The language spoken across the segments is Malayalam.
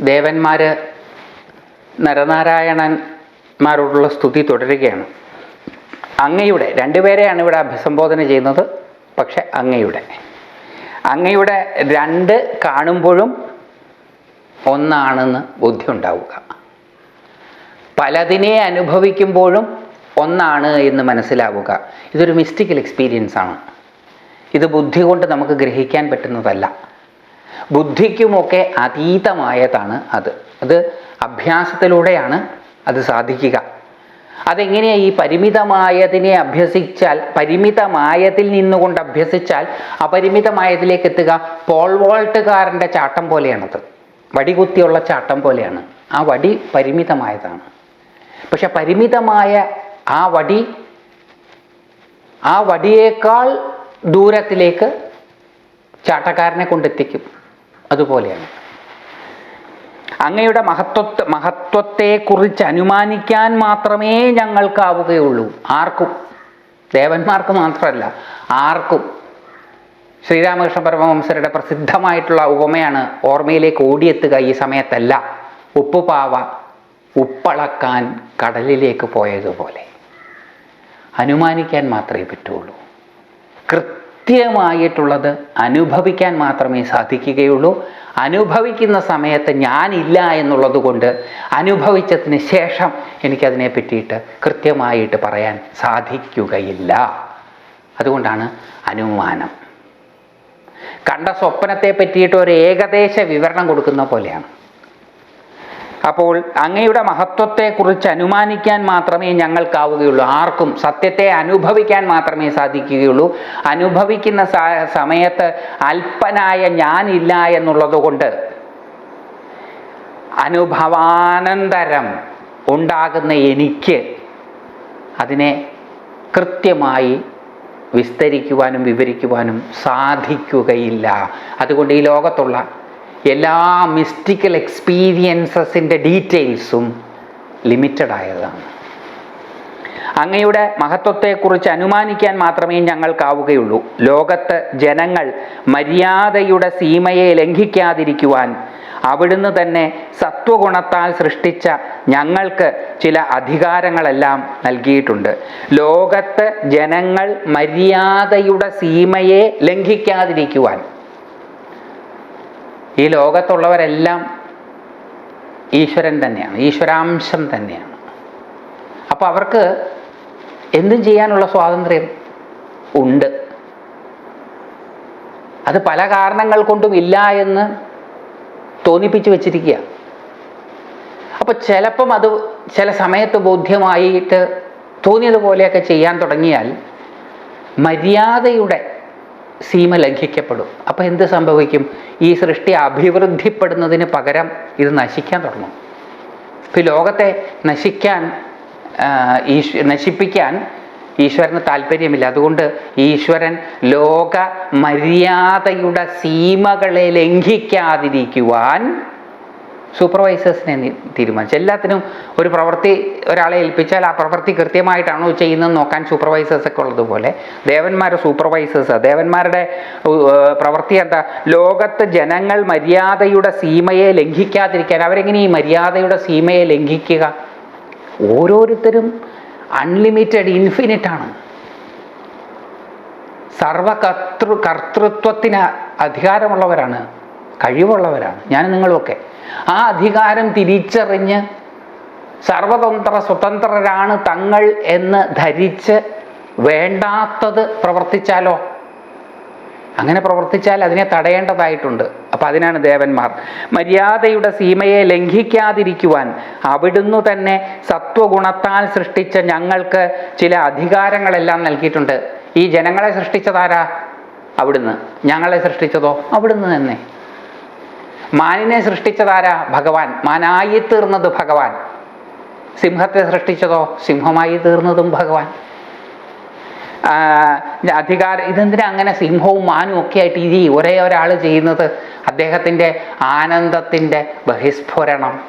ദേവന്മാർ നരനാരായണന്മാരോടുള്ള സ്തുതി തുടരുകയാണ്. അങ്ങയുടെ രണ്ടുപേരെയാണ് ഇവിടെ അഭിസംബോധന ചെയ്യുന്നത് പക്ഷെ അങ്ങയുടെ. അങ്ങയുടെ രണ്ട് കാണുമ്പോഴും ഒന്നാണെന്ന് ബുദ്ധി ഉണ്ടാവുക പലതിനെ അനുഭവിക്കുമ്പോഴും ഒന്നാണ് എന്ന് മനസ്സിലാവുക. ഇതൊരു മിസ്റ്റിക്കൽ എക്സ്പീരിയൻസ് ആണ്. ഇത് ബുദ്ധി കൊണ്ട് നമുക്ക് ഗ്രഹിക്കാൻ പറ്റുന്നതല്ല. ബുദ്ധിക്കുമൊക്കെ അതീതമായതാണ് അത്. അത് അഭ്യാസത്തിലൂടെയാണ് അത് സാധിക്കുക. അതെങ്ങനെയാണ് ഈ പരിമിതമായതിനെ അഭ്യസിച്ചാൽ പരിമിതമായതിൽ നിന്നുകൊണ്ട് അഭ്യസിച്ചാൽ അപരിമിതമായതിലേക്ക് എത്തുക? പോൾ വോൾട്ടുകാരന്റെ ചാട്ടം പോലെയാണത്. വടികുത്തിയുള്ള ചാട്ടം പോലെയാണ്. ആ വടി പരിമിതമായതാണ്. പക്ഷെ പരിമിതമായ ആ വടി ആ വടിയേക്കാൾ ദൂരത്തിലേക്ക് ചാട്ടക്കാരനെ കൊണ്ടെത്തിക്കും. അതുപോലെയാണ്. അങ്ങയുടെ മഹത്വത്തെ മഹത്വത്തെക്കുറിച്ച് അനുമാനിക്കാൻ മാത്രമേ ഞങ്ങൾക്കാവുകയുള്ളൂ. ആർക്കും. ദേവന്മാർക്ക് മാത്രമല്ല ആർക്കും. ശ്രീരാമകൃഷ്ണ പരമവംസരുടെ പ്രസിദ്ധമായിട്ടുള്ള ഉപമയാണ് ഓർമ്മയിലേക്ക് ഓടിയെത്തുക ഈ സമയത്തല്ല. ഉപ്പുപാവ ഉപ്പളക്കാൻ കടലിലേക്ക് പോയതുപോലെ. അനുമാനിക്കാൻ മാത്രമേ പറ്റുള്ളൂ. കൃത്യമായിട്ടുള്ളത് അനുഭവിക്കാൻ മാത്രമേ സാധിക്കുകയുള്ളൂ. അനുഭവിക്കുന്ന സമയത്ത് ഞാനില്ല എന്നുള്ളത് കൊണ്ട് അനുഭവിച്ചതിന് ശേഷം എനിക്കതിനെ പറ്റിയിട്ട് കൃത്യമായിട്ട് പറയാൻ സാധിക്കുകയില്ല. അതുകൊണ്ടാണ് അനുമാനം. കണ്ട സ്വപ്നത്തെ പറ്റിയിട്ട് ഒരു ഏകദേശ വിവരണം കൊടുക്കുന്ന പോലെയാണ്. അപ്പോൾ അങ്ങയുടെ മഹത്വത്തെക്കുറിച്ച് അനുമാനിക്കാൻ മാത്രമേ ഞങ്ങൾക്കാവുകയുള്ളൂ. ആർക്കും സത്യത്തെ അനുഭവിക്കാൻ മാത്രമേ സാധിക്കുകയുള്ളൂ. അനുഭവിക്കുന്ന സമയത്ത് അല്പനായ ഞാനില്ല എന്നുള്ളത് കൊണ്ട് അനുഭവാനന്തരം ഉണ്ടാകുന്ന എനിക്ക് അതിനെ കൃത്യമായി വിസ്തരിക്കുവാനും വിവരിക്കുവാനും സാധിക്കുകയില്ല. അതുകൊണ്ട് ഈ ലോകത്തുള്ള എല്ലാ മിസ്റ്റിക്കൽ എക്സ്പീരിയൻസസിന്റെ ഡീറ്റെയിൽസും ലിമിറ്റഡ് ആയതാണ്. അങ്ങയുടെ മഹത്വത്തെക്കുറിച്ച് അനുമാനിക്കാൻ മാത്രമേ ഞങ്ങൾക്കാവുകയുള്ളൂ. ലോകത്ത് ജനങ്ങൾ മര്യാദയുടെ സീമയെ ലംഘിക്കാതിരിക്കുവാൻ അവിടുന്ന് തന്നെ സത്വഗുണത്താൽ സൃഷ്ടിച്ച ഞങ്ങൾക്ക് ചില അധികാരങ്ങളെല്ലാം നൽകിയിട്ടുണ്ട്. ലോകത്ത് ജനങ്ങൾ മര്യാദയുടെ സീമയെ ലംഘിക്കാതിരിക്കുവാൻ ഈ ലോകത്തുള്ളവരെല്ലാം ഈശ്വരൻ തന്നെയാണ് ഈശ്വരാംശം തന്നെയാണ്. അപ്പോൾ അവർക്ക് എന്തും ചെയ്യാനുള്ള സ്വാതന്ത്ര്യം ഉണ്ട്. അത് പല കാരണങ്ങൾ കൊണ്ടും ഇല്ല എന്ന് തോന്നിപ്പിച്ച് വെച്ചിരിക്കുക. അപ്പോൾ ചിലപ്പം അത് ചില സമയത്ത് ബോധ്യമായിട്ട് തോന്നിയതുപോലെയൊക്കെ ചെയ്യാൻ തുടങ്ങിയാൽ മര്യാദയുടെ സീമ ലംഘിക്കപ്പെടും. അപ്പോൾ എന്ത് സംഭവിക്കും? ഈ സൃഷ്ടി അഭിവൃദ്ധിപ്പെടുന്നതിന് പകരം ഇത് നശിക്കാൻ തുടങ്ങും. ഇപ്പോൾ ലോകത്തെ നശിക്കാൻ ഈശ് നശിപ്പിക്കാൻ ഈശ്വരന് താല്പര്യമില്ല. അതുകൊണ്ട് ഈശ്വരൻ ലോക മര്യാദയുടെ സീമകളെ ലംഘിക്കാതിരിക്കുവാൻ സൂപ്പർവൈസേഴ്സിനെ തീരുമാനിച്ചു. എല്ലാത്തിനും ഒരു പ്രവൃത്തി ഒരാളെ ഏൽപ്പിച്ചാൽ ആ പ്രവൃത്തി കൃത്യമായിട്ടാണോ ചെയ്യുന്നത് നോക്കാൻ സൂപ്പർവൈസേഴ്സൊക്കെ ഉള്ളതുപോലെ. ദേവന്മാർ സൂപ്പർവൈസേഴ്സ്. ദേവന്മാരുടെ പ്രവൃത്തി എന്താ? ലോകത്ത് ജനങ്ങൾ മര്യാദയുടെ സീമയെ ലംഘിക്കാതിരിക്കാൻ. അവരെങ്ങനെ ഈ മര്യാദയുടെ സീമയെ ലംഘിക്കുക? ഓരോരുത്തരും അൺലിമിറ്റഡ് ഇൻഫിനിറ്റ് ആണ് സർവകർത്തൃ കർത്തൃത്വത്തിന് അധികാരമുള്ളവരാണ് കഴിവുള്ളവരാണ്. ഞാൻ നിങ്ങളുമൊക്കെ. ആ അധികാരം തിരിച്ചറിഞ്ഞ് സർവതന്ത്ര സ്വതന്ത്രരാണ് തങ്ങൾ എന്ന് ധരിച്ച് വേണ്ടാത്തത് പ്രവർത്തിച്ചാലോ? അങ്ങനെ പ്രവർത്തിച്ചാൽ അതിനെ തടയേണ്ടതായിട്ടുണ്ട്. അപ്പം അതിനാണ് ദേവന്മാർ. മര്യാദയുടെ സീമയെ ലംഘിക്കാതിരിക്കുവാൻ അവിടുന്ന് തന്നെ സത്വഗുണത്താൽ സൃഷ്ടിച്ച ഞങ്ങൾക്ക് ചില അധികാരങ്ങളെല്ലാം നൽകിയിട്ടുണ്ട്. ഈ ജനങ്ങളെ സൃഷ്ടിച്ചതാരാ? അവിടുന്ന്. ഞങ്ങളെ സൃഷ്ടിച്ചതോ? അവിടുന്ന് തന്നെ. മാനിനെ സൃഷ്ടിച്ചതാരാ ഭഗവാൻ? മാനായി തീർന്നത് ഭഗവാൻ. സിംഹത്തെ സൃഷ്ടിച്ചതോ സിംഹമായി തീർന്നതും ഭഗവാൻ. അധികാരം ഇതെന്തിനാ അങ്ങനെ സിംഹവും മാനും ഒക്കെ ആയിട്ട് ഇരി ഒരേ ഒരാൾ ചെയ്യുന്നത്? അദ്ദേഹത്തിന്റെ ആനന്ദത്തിന്റെ ബഹിസ്ഫുരണം.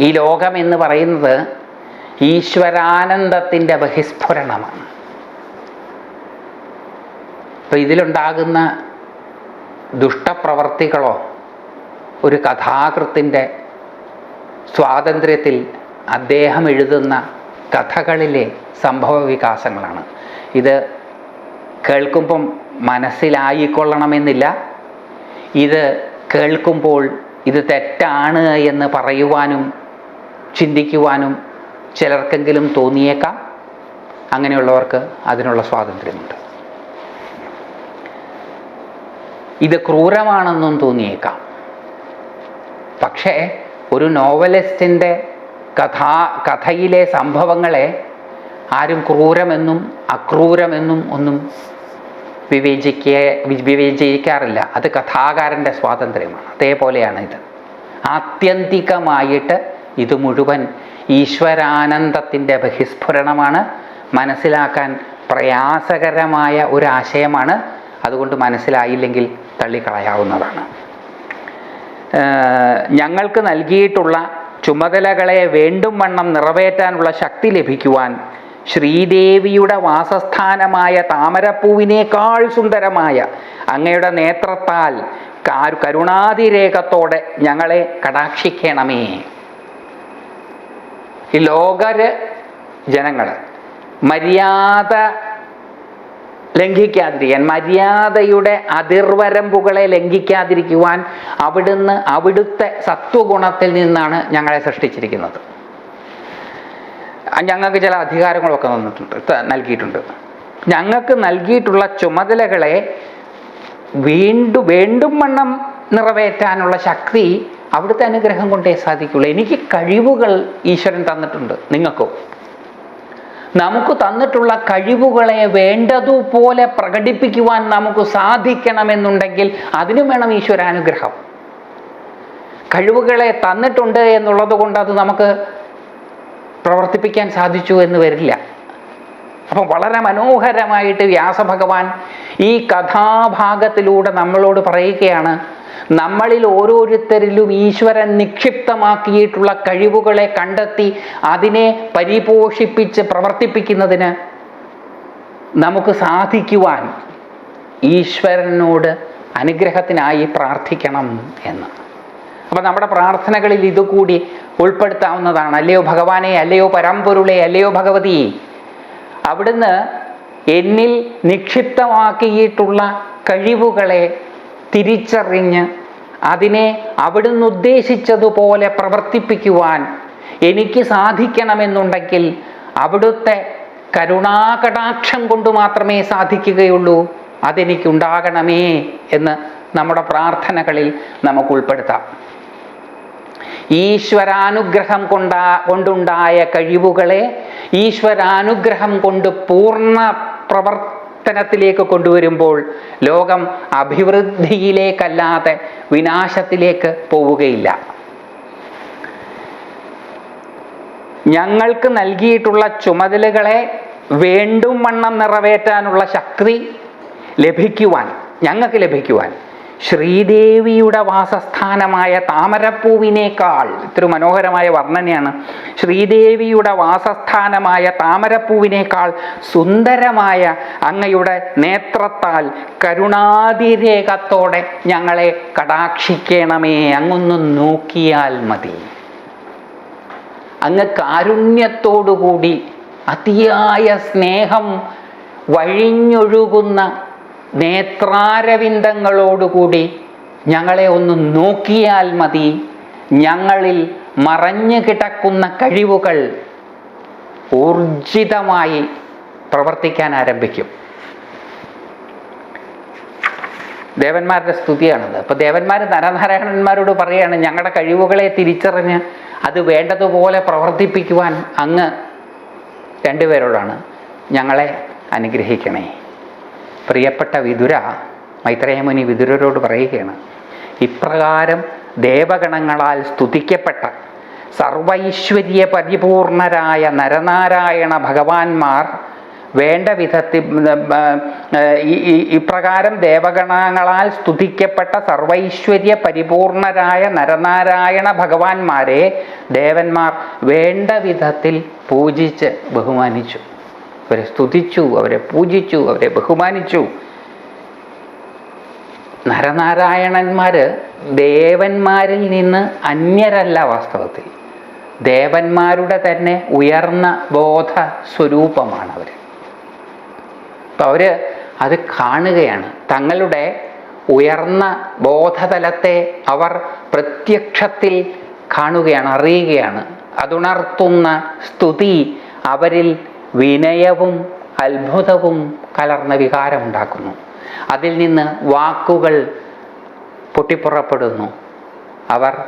ഈ ലോകം എന്ന് പറയുന്നത് ഈശ്വരാനന്ദത്തിന്റെ ബഹിസ്ഫുരണമാണ്. അപ്പം ഇതിലുണ്ടാകുന്ന ദുഷ്ടപ്രവർത്തികളോ ഒരു കഥാകൃത്തിന്റെ സ്വാതന്ത്ര്യത്തിൽ അദ്ദേഹം എഴുതുന്ന കഥകളിലെ സംഭവ വികാസങ്ങളാണ് ഇത് കേൾക്കുമ്പം മനസ്സിലായിക്കൊള്ളണമെന്നില്ല. ഇത് കേൾക്കുമ്പോൾ ഇത് തെറ്റാണ് എന്ന് പറയുവാനും ചിന്തിക്കുവാനും ചിലർക്കെങ്കിലും തോന്നിയേക്കാം. അങ്ങനെയുള്ളവർക്ക് അതിനുള്ള സ്വാതന്ത്ര്യമുണ്ട്. ഇത് ക്രൂരമാണെന്നും തോന്നിയേക്കാം. പക്ഷേ ഒരു നോവലിസ്റ്റിന്റെ കഥാ കഥയിലെ സംഭവങ്ങളെ ആരും ക്രൂരമെന്നും അക്രൂരമെന്നും ഒന്നും വിവേചിക്ക വിവേചിക്കാറില്ല. അത് കഥാകാരന്റെ സ്വാതന്ത്ര്യമാണ്. അതേപോലെയാണ് ഇത്. ആത്യന്തികമായിട്ട് ഇത് മുഴുവൻ ഈശ്വരാനന്ദത്തിന്റെ ബഹിസ്ഫുരണമാണ്. മനസ്സിലാക്കാൻ പ്രയാസകരമായ ഒരു ആശയമാണ്. അതുകൊണ്ട് മനസ്സിലായില്ലെങ്കിൽ തള്ളിക്കളയാവുന്നതാണ്. ഞങ്ങൾക്ക് നൽകിയിട്ടുള്ള ചുമതലകളെ വേണ്ടും വണ്ണം നിറവേറ്റാനുള്ള ശക്തി ലഭിക്കുവാൻ ശ്രീദേവിയുടെ വാസസ്ഥാനമായ താമരപ്പൂവിനേക്കാൾ സുന്ദരമായ അങ്ങയുടെ നേത്രത്താൽ കരുണാതിരേഖത്തോടെ ഞങ്ങളെ കടാക്ഷിക്കണമേ. ഈ ലോകര് ജനങ്ങൾ മര്യാദ ലംഘിക്കാതിരിക്കാൻ മര്യാദയുടെ അതിർവരമ്പുകളെ ലംഘിക്കാതിരിക്കുവാൻ അവിടുന്ന് അവിടുത്തെ സത്വഗുണത്തിൽ നിന്നാണ് ഞങ്ങളെ സൃഷ്ടിച്ചിരിക്കുന്നത്. ഞങ്ങൾക്ക് ചില അധികാരങ്ങളൊക്കെ തന്നിട്ടുണ്ട് നൽകിയിട്ടുണ്ട്. ഞങ്ങൾക്ക് നൽകിയിട്ടുള്ള ചുമതലകളെ വീണ്ടും വേണ്ടും വണ്ണം നിറവേറ്റാനുള്ള ശക്തി അവിടുത്തെ അനുഗ്രഹം കൊണ്ടേ സാധിക്കുള്ളൂ. എനിക്ക് കഴിവുകൾ ഈശ്വരൻ തന്നിട്ടുണ്ട് നിങ്ങൾക്കോ. നമുക്ക് തന്നിട്ടുള്ള കഴിവുകളെ വേണ്ടതുപോലെ പ്രകടിപ്പിക്കുവാൻ നമുക്ക് സാധിക്കണമെന്നുണ്ടെങ്കിൽ അതിനും വേണം ഈശ്വരാനുഗ്രഹം. കഴിവുകളെ തന്നിട്ടുണ്ട് എന്നുള്ളത് കൊണ്ട് അത് നമുക്ക് പ്രവർത്തിപ്പിക്കാൻ സാധിച്ചു എന്ന് വരില്ല. അപ്പം വളരെ മനോഹരമായിട്ട് വ്യാസഭഗവാൻ ഈ കഥാഭാഗത്തിലൂടെ നമ്മളോട് പറയുകയാണ് നമ്മളിൽ ഓരോരുത്തരിലും ഈശ്വരൻ നിക്ഷിപ്തമാക്കിയിട്ടുള്ള കഴിവുകളെ കണ്ടെത്തി അതിനെ പരിപോഷിപ്പിച്ച് പ്രവർത്തിപ്പിക്കുന്നതിന് നമുക്ക് സാധിക്കുവാൻ ഈശ്വരനോട് അനുഗ്രഹത്തിനായി പ്രാർത്ഥിക്കണം എന്ന്. അപ്പം നമ്മുടെ പ്രാർത്ഥനകളിൽ ഇതുകൂടി ഉൾപ്പെടുത്താവുന്നതാണ്. അല്ലയോ ഭഗവാനെ അല്ലയോ പരമ്പൊരുളെ അല്ലയോ ഭഗവതി അവിടുന്ന് എന്നിൽ നിക്ഷിപ്തമാക്കിയിട്ടുള്ള കഴിവുകളെ തിരിച്ചറിഞ്ഞ് അതിനെ അവിടുന്ന് ഉദ്ദേശിച്ചതുപോലെ പ്രവർത്തിപ്പിക്കുവാൻ എനിക്ക് സാധിക്കണമെന്നുണ്ടെങ്കിൽ അവിടുത്തെ കരുണാകടാക്ഷം കൊണ്ട് മാത്രമേ സാധിക്കുകയുള്ളൂ. അതെനിക്കുണ്ടാകണമേ എന്ന് നമ്മുടെ പ്രാർത്ഥനകളിൽ നമുക്ക് ഉൾപ്പെടുത്താം. ഈശ്വരാനുഗ്രഹം കൊണ്ടാ കൊണ്ടുണ്ടായ കഴിവുകളെ ഈശ്വരാനുഗ്രഹം കൊണ്ട് പൂർണ പ്രവർത്തനത്തിലേക്ക് കൊണ്ടുവരുമ്പോൾ ലോകം അഭിവൃദ്ധിയിലേക്കല്ലാതെ വിനാശത്തിലേക്ക് പോവുകയില്ല. ഞങ്ങൾക്ക് നൽകിയിട്ടുള്ള ചുമതലകളെ വേണ്ടും വണ്ണം നിറവേറ്റാനുള്ള ശക്തി ലഭിക്കുവാൻ ഞങ്ങൾക്ക് ലഭിക്കുവാൻ ശ്രീദേവിയുടെ വാസസ്ഥാനമായ താമരപ്പൂവിനേക്കാൾ ഇത്ര മനോഹരമായ വർണനയാണ്. ശ്രീദേവിയുടെ വാസസ്ഥാനമായ താമരപ്പൂവിനേക്കാൾ സുന്ദരമായ അങ്ങയുടെ നേത്രത്താൽ കരുണാതിരേകത്തോടെ ഞങ്ങളെ കടാക്ഷിക്കണമേ. അങ്ങൊന്ന് നോക്കിയാൽ മതി. അങ്ങ് കാരുണ്യത്തോടുകൂടി അതിയായ സ്നേഹം വഴിഞ്ഞൊഴുകുന്ന നേത്രാരവിന്ദങ്ങളോടുകൂടി ഞങ്ങളെ ഒന്ന് നോക്കിയാൽ മതി. ഞങ്ങളിൽ മറഞ്ഞു കിടക്കുന്ന കഴിവുകൾ ഊർജിതമായി പ്രവർത്തിക്കാൻ ആരംഭിക്കും. ദേവന്മാരുടെ സ്തുതിയാണത്. അപ്പോൾ ദേവന്മാർ നരനാരായണന്മാരോട് പറയുകയാണ് ഞങ്ങളുടെ കഴിവുകളെ തിരിച്ചറിഞ്ഞ് അത് വേണ്ടതുപോലെ പ്രവർത്തിപ്പിക്കുവാൻ അങ്ങ് രണ്ടുപേരോടാണ് ഞങ്ങളെ അനുഗ്രഹിക്കണേ. പ്രിയപ്പെട്ട വിതുര മൈത്രേയമുനി വിതുരരോട് പറയുകയാണ് ഇപ്രകാരം ദേവഗണങ്ങളാൽ സ്തുതിക്കപ്പെട്ട സർവൈശ്വര്യ പരിപൂർണരായ നരനാരായണ ഭഗവാന്മാർ വേണ്ട വിധത്തിൽ ഇപ്രകാരം ദേവഗണങ്ങളാൽ സ്തുതിക്കപ്പെട്ട സർവൈശ്വര്യ പരിപൂർണരായ നരനാരായണ ഭഗവാന്മാരെ ദേവന്മാർ വേണ്ട വിധത്തിൽ പൂജിച്ച് ബഹുമാനിച്ചു. അവരെ സ്തുതിച്ചു അവരെ പൂജിച്ചു അവരെ ബഹുമാനിച്ചു. നരനാരായണന്മാർ ദേവന്മാരിൽ നിന്ന് അന്യരല്ല വാസ്തവത്തിൽ. ദേവന്മാരുടെ തന്നെ ഉയർന്ന ബോധ സ്വരൂപമാണ് അവർ അപ്പോൾ അവർ അത് കാണുകയാണ്. തങ്ങളുടെ ഉയർന്ന ബോധതലത്തെ അവർ പ്രത്യക്ഷത്തിൽ കാണുകയാണ് അറിയുകയാണ്. അതുണർത്തുന്ന സ്തുതി അവരിൽ വിനയവും അത്ഭുതവും കലർന്ന വികാരമുണ്ടാക്കുന്നു. അതിൽ നിന്ന് വാക്കുകൾ പൊട്ടിപ്പുറപ്പെടുന്നു. അവർ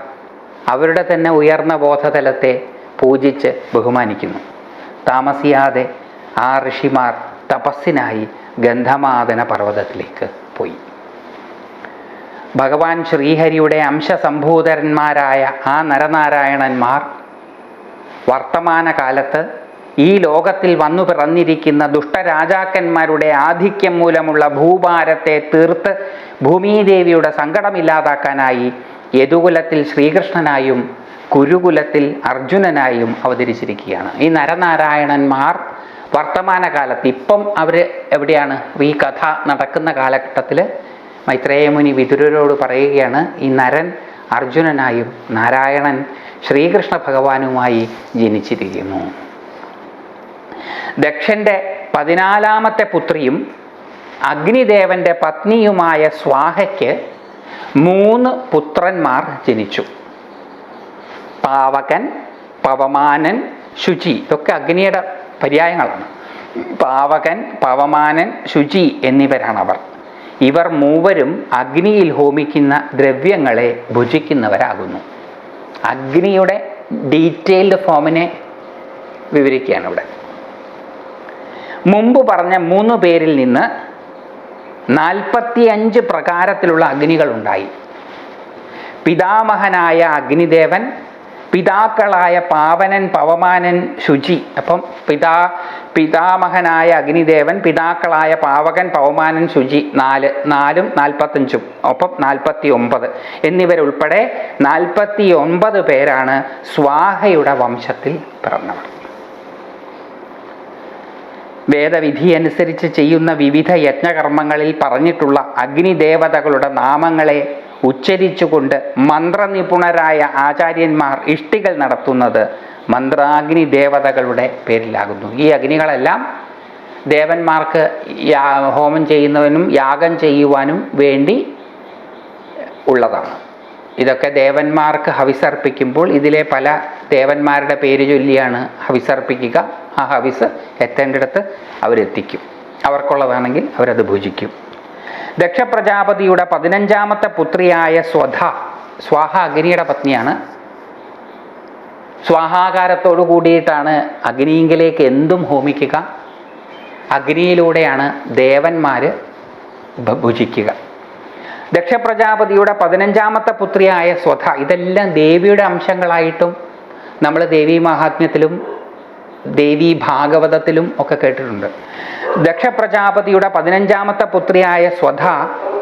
അവരുടെ തന്നെ ഉയർന്ന ബോധതലത്തെ പൂജിച്ച് ബഹുമാനിക്കുന്നു. താമസിയാതെ ആ ഋഷിമാർ തപസ്സിനായി ഗന്ധമാദന പർവതത്തിലേക്ക് പോയി. ഭഗവാൻ ശ്രീഹരിയുടെ അംശസംഭൂതരന്മാരായ ആ നരനാരായണന്മാർ വർത്തമാനകാലത്ത് ഈ ലോകത്തിൽ വന്നു പിറന്നിരിക്കുന്ന ദുഷ്ടരാജാക്കന്മാരുടെ ആധിക്യം മൂലമുള്ള ഭൂഭാരത്തെ തീർത്ത് ഭൂമിദേവിയുടെ സങ്കടമില്ലാതാക്കാനായി യദുകുലത്തിൽ ശ്രീകൃഷ്ണനായും കുരുകുലത്തിൽ അർജുനനായും അവതരിച്ചിരിക്കുകയാണ്. ഈ നരനാരായണന്മാർ വർത്തമാനകാലത്ത് ഇപ്പം അവർ എവിടെയാണ്? ഈ കഥ നടക്കുന്ന കാലഘട്ടത്തിൽ മൈത്രേയമുനി വിതുരരോട് പറയുകയാണ് ഈ നരൻ അർജുനനായും നാരായണൻ ശ്രീകൃഷ്ണ ഭഗവാനുമായി ജനിച്ചിരിക്കുന്നു. ദക്ഷന്റെ പതിനാലാമത്തെ പുത്രിയും അഗ്നിദേവന്റെ പത്നിയുമായ സ്വാഹയ്ക്ക് മൂന്ന് പുത്രന്മാർ ജനിച്ചു. പാവകൻ പവമാനൻ ശുചി ഇതൊക്കെ അഗ്നിയുടെ പര്യായങ്ങളാണ്. പാവകൻ പവമാനൻ ശുചി എന്നിവരാണ് അവർ ഇവർ മൂവരും അഗ്നിയിൽ ഹോമിക്കുന്ന ദ്രവ്യങ്ങളെ ഭുജിക്കുന്നവരാകുന്നു. അഗ്നിയുടെ ഡീറ്റെയിൽഡ് ഫോമിനെ വിവരിക്കുകയാണ് ഇവിടെ. മുമ്പ് പറഞ്ഞ മൂന്ന് പേരിൽ നിന്ന് നാൽപ്പത്തിയഞ്ച് പ്രകാരത്തിലുള്ള അഗ്നികളുണ്ടായി. പിതാമഹനായ അഗ്നിദേവൻ പിതാക്കളായ പാവനൻ പവമാനൻ ശുചി. അപ്പം പിതാ പിതാമഹനായ അഗ്നിദേവൻ പിതാക്കളായ പാവകൻ പവമാനൻ ശുചി നാല് നാലും നാൽപ്പത്തഞ്ചും ഒപ്പം നാൽപ്പത്തി ഒമ്പത് എന്നിവരുൾപ്പെടെ നാൽപ്പത്തി ഒമ്പത് പേരാണ് സ്വാഹയുടെ വംശത്തിൽ പിറന്നവർ. വേദവിധി അനുസരിച്ച് ചെയ്യുന്ന വിവിധ യജ്ഞകർമ്മങ്ങളിൽ പറഞ്ഞിട്ടുള്ള അഗ്നിദേവതകളുടെ നാമങ്ങളെ ഉച്ചരിച്ചുകൊണ്ട് മന്ത്രനിപുണരായ ആചാര്യന്മാർ ഇഷ്ടികൾ നടത്തുന്നത് മന്ത്രാഗ്നി ദേവതകളുടെ പേരിലാകുന്നു. ഈ അഗ്നികളെല്ലാം ദേവന്മാർക്ക് ഹോമം ചെയ്യുന്നവനും യാഗം ചെയ്യുവാനും വേണ്ടി ഉള്ളതാണ്. ഇതൊക്കെ ദേവന്മാർക്ക് ഹവിസർപ്പിക്കുമ്പോൾ ഇതിലെ പല ദേവന്മാരുടെ പേര് ചൊല്ലിയാണ് ഹവിസർപ്പിക്കുക. ആ ഹവിസ് എത്തേണ്ടിടത്ത് അവരെത്തിക്കും. അവർക്കുള്ളതാണെങ്കിൽ അവരത് ഭുജിക്കും. ദക്ഷപ്രജാപതിയുടെ പതിനഞ്ചാമത്തെ പുത്രിയായ സ്വധ സ്വാഹ അഗ്നിയുടെ പത്നിയാണ്. സ്വാഹാകാരത്തോടു കൂടിയിട്ടാണ് അഗ്നിയിങ്കിലേക്ക് എന്തും ഹോമിക്കുക. അഗ്നിയിലൂടെയാണ് ദേവന്മാർ ഭുജിക്കുക. ദക്ഷപ്രജാപതിയുടെ പതിനഞ്ചാമത്തെ പുത്രിയായ സ്വധ ഇതെല്ലാം ദേവിയുടെ അംശങ്ങളായിട്ടും നമ്മൾ ദേവീ മഹാത്മ്യത്തിലും ദേവീ ഭാഗവതത്തിലും ഒക്കെ കേട്ടിട്ടുണ്ട്. ദക്ഷപ്രജാപതിയുടെ പതിനഞ്ചാമത്തെ പുത്രിയായ സ്വധ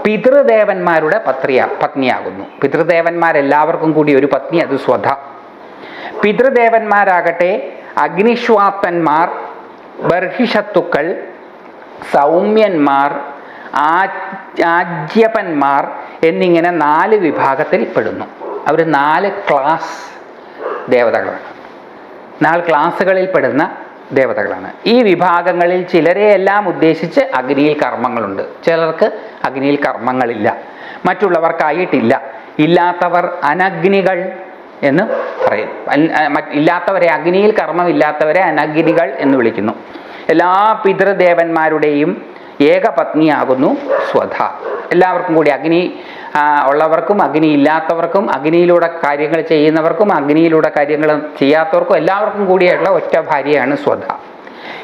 പിതൃദേവന്മാരുടെ പത്രിയ പത്നിയാകുന്നു. പിതൃദേവന്മാരെല്ലാവർക്കും കൂടി ഒരു പത്നി അത് സ്വധ. പിതൃദേവന്മാരാകട്ടെ അഗ്നിശ്വാത്തന്മാർ ബർഹിഷത്തുക്കൾ സൗമ്യന്മാർ ആജ്യപന്മാർ എന്നിങ്ങനെ നാല് വിഭാഗത്തിൽ പെടുന്നു. അവർ നാല് ക്ലാസ് ദേവതകളാണ്. നാല് ക്ലാസ്സുകളിൽ പെടുന്ന ദേവതകളാണ്. ഈ വിഭാഗങ്ങളിൽ ചിലരെയെല്ലാം ഉദ്ദേശിച്ച് അഗ്നിയിൽ കർമ്മങ്ങളുണ്ട്. ചിലർക്ക് അഗ്നിയിൽ കർമ്മങ്ങളില്ല. മറ്റുള്ളവർക്കായിട്ടില്ല. ഇല്ലാത്തവർ അനഗ്നികൾ എന്ന് പറയും. ഇല്ലാത്തവരെ അഗ്നിയിൽ കർമ്മമില്ലാത്തവരെ അനഗ്നികൾ എന്ന് വിളിക്കുന്നു. എല്ലാ പിതൃദേവന്മാരുടെയും ഏകപത്നിയാകുന്നു സ്വധ. എല്ലാവർക്കും കൂടി അഗ്നി ഉള്ളവർക്കും അഗ്നി ഇല്ലാത്തവർക്കും അഗ്നിയിലൂടെ കാര്യങ്ങൾ ചെയ്യുന്നവർക്കും അഗ്നിയിലൂടെ കാര്യങ്ങൾ ചെയ്യാത്തവർക്കും എല്ലാവർക്കും കൂടിയായിട്ടുള്ള ഒറ്റ ഭാര്യയാണ് സ്വധ.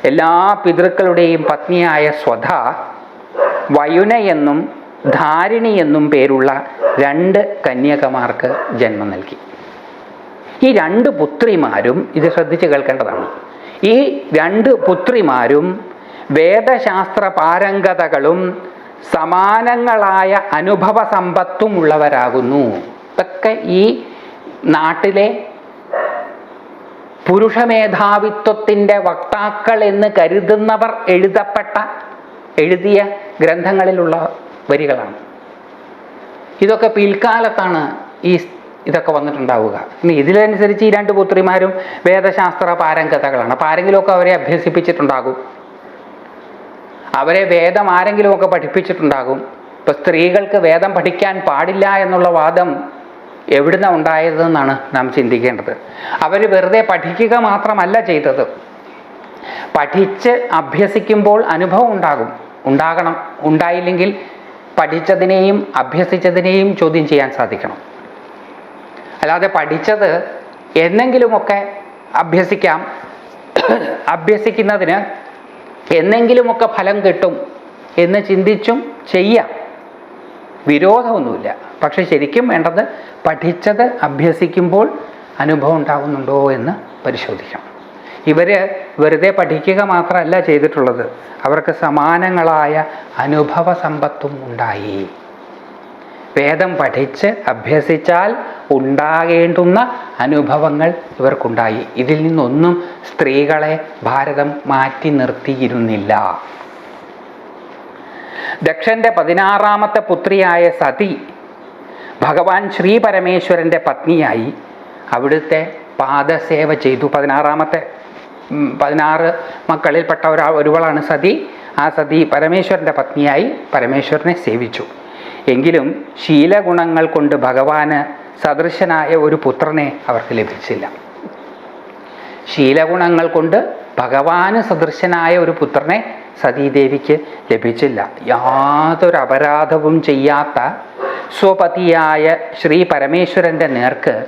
എല്ലാ പിതൃക്കളുടെയും പത്നിയായ സ്വധ വയുന എന്നും ധാരിണി എന്നും പേരുള്ള രണ്ട് കന്യകമാർക്ക് ജന്മം നൽകി. ഈ രണ്ട് പുത്രിമാരും ഇത് ശ്രദ്ധിച്ച് കേൾക്കേണ്ടതാണ്. ഈ രണ്ട് പുത്രിമാരും വേദശാസ്ത്ര പാരംഗതകളും സമാനങ്ങളായ അനുഭവ സമ്പത്തും ഉള്ളവരാകുന്നു ഇതൊക്കെ ഈ നാട്ടിലെ പുരുഷമേധാവിത്വത്തിന്റെ വക്താക്കൾ എന്ന് കരുതുന്നവർ എഴുതപ്പെട്ട എഴുതിയ ഗ്രന്ഥങ്ങളിലുള്ള വരികളാണ്. ഇതൊക്കെ പിൽക്കാലത്താണ് ഈ ഇതൊക്കെ വന്നിട്ടുണ്ടാവുക. ഇനി ഇതിലനുസരിച്ച് ഈ രണ്ട് പുത്രിമാരും വേദശാസ്ത്ര പാരംഗതകളാണ്. അപ്പോൾ ആരെങ്കിലുമൊക്കെ അവരെ അഭ്യസിപ്പിച്ചിട്ടുണ്ടാകും. അവരെ വേദം ആരെങ്കിലുമൊക്കെ പഠിപ്പിച്ചിട്ടുണ്ടാകും. ഇപ്പം സ്ത്രീകൾക്ക് വേദം പഠിക്കാൻ പാടില്ല എന്നുള്ള വാദം എവിടുന്ന ഉണ്ടായതെന്നാണ് നാം ചിന്തിക്കേണ്ടത്. അവർ വെറുതെ പഠിക്കുക മാത്രമല്ല ചെയ്തത്. പഠിച്ച് അഭ്യസിക്കുമ്പോൾ അനുഭവം ഉണ്ടാകും. ഉണ്ടാകണം. ഉണ്ടായില്ലെങ്കിൽ പഠിച്ചതിനെയും അഭ്യസിച്ചതിനെയും ചോദ്യം ചെയ്യാൻ സാധിക്കണം. അല്ലാതെ പഠിച്ചത് എന്നെങ്കിലുമൊക്കെ അഭ്യസിക്കാം. അഭ്യസിക്കുന്നതിന് എന്നെങ്കിലുമൊക്കെ ഫലം കിട്ടും എന്ന് ചിന്തിച്ചും ചെയ്യാം. വിരോധമൊന്നുമില്ല. പക്ഷെ ശരിക്കും വേണ്ടത് പഠിച്ചത് അഭ്യസിക്കുമ്പോൾ അനുഭവം ഉണ്ടാകുന്നുണ്ടോ എന്ന് പരിശോധിക്കണം. ഇവർ വെറുതെ പഠിക്കുക മാത്രമല്ല ചെയ്തിട്ടുള്ളത്. അവർക്ക് സമാനങ്ങളായ അനുഭവ സമ്പത്തും ഉണ്ടായി. വേദം പഠിച്ച് അഭ്യസിച്ചാൽ ഉണ്ടാകേണ്ടുന്ന അനുഭവങ്ങൾ ഇവർക്കുണ്ടായി. ഇതിൽ നിന്നൊന്നും സ്ത്രീകളെ ഭാരതം മാറ്റി നിർത്തിയിരുന്നില്ല. ദക്ഷന്റെ പതിനാറാമത്തെ പുത്രിയായ സതി ഭഗവാൻ ശ്രീ പരമേശ്വരന്റെ പത്നിയായി അവിടുത്തെ പാദസേവ ചെയ്തു. പതിനാറാമത്തെ പതിനാറ് മക്കളിൽപ്പെട്ട ഒരാ ഒരുവളാണ് സതി. ആ സതി പരമേശ്വരന്റെ പത്നിയായി പരമേശ്വരനെ സേവിച്ചു. എങ്കിലും ശീലഗുണങ്ങൾ കൊണ്ട് ഭഗവാന് സദൃശനായ ഒരു പുത്രനെ അവർക്ക് ലഭിച്ചില്ല. ശീലഗുണങ്ങൾ കൊണ്ട് ഭഗവാന് സദൃശനായ ഒരു പുത്രനെ സതീദേവിക്ക് ലഭിച്ചില്ല. യാതൊരു അപരാധവും ചെയ്യാത്ത സ്വപതിയായ ശ്രീ പരമേശ്വരന്റെ നേർക്ക്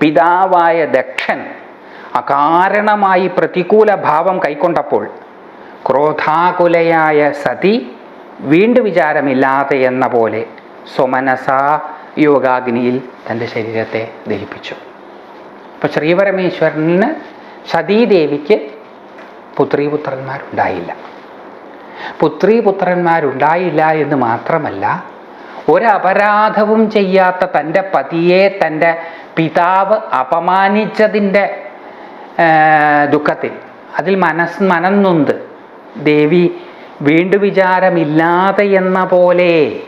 പിതാവായ ദക്ഷൻ അകാരണമായി പ്രതികൂല ഭാവം കൈക്കൊണ്ടപ്പോൾ ക്രോധാകുലയായ സതി വീണ്ടു വിചാരമില്ലാതെ എന്ന പോലെ സ്വമനസാ യോഗാഗ്നിയിൽ തന്റെ ശരീരത്തെ ദഹിപ്പിച്ചു. അപ്പോൾ ശ്രീപരമേശ്വരന് സതീദേവിക്ക് പുത്രീപുത്രന്മാരുണ്ടായില്ല. പുത്രീപുത്രന്മാരുണ്ടായില്ല എന്ന് മാത്രമല്ല ഒരപരാധവും ചെയ്യാത്ത തന്റെ പതിയെ തന്റെ പിതാവ് അപമാനിച്ചതിന്റെ ദുഃഖത്തിൽ അതിൽ മനസ് മനന്നൊന്ത് ദേവി വീണ്ടു വിചാരമില്ലാതെ എന്ന പോലെ.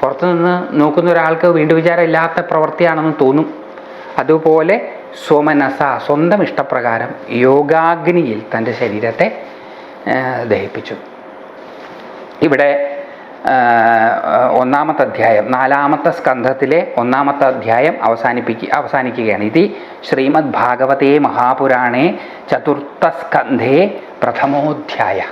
പുറത്തുനിന്ന് നോക്കുന്ന ഒരാൾക്ക് വീണ്ടു വിചാരമില്ലാത്ത പ്രവൃത്തിയാണെന്ന് തോന്നും. അതുപോലെ സ്വമനസ സ്വന്തം ഇഷ്ടപ്രകാരം യോഗാഗ്നിയിൽ തന്റെ ശരീരത്തെ ദഹിപ്പിച്ചു. ഇവിടെ ഒന്നാമത്തെ അധ്യായം നാലാമത്തെ സ്കന്ധത്തിലെ ഒന്നാമത്തെ അധ്യായം അവസാനിപ്പിക്കുക അവസാനിക്കുകയാണ്. ഇത് ശ്രീമദ് ഭാഗവതേ മഹാപുരാണേ ചതുർത്ഥ സ്കന്ധേ പ്രഥമോധ്യായ.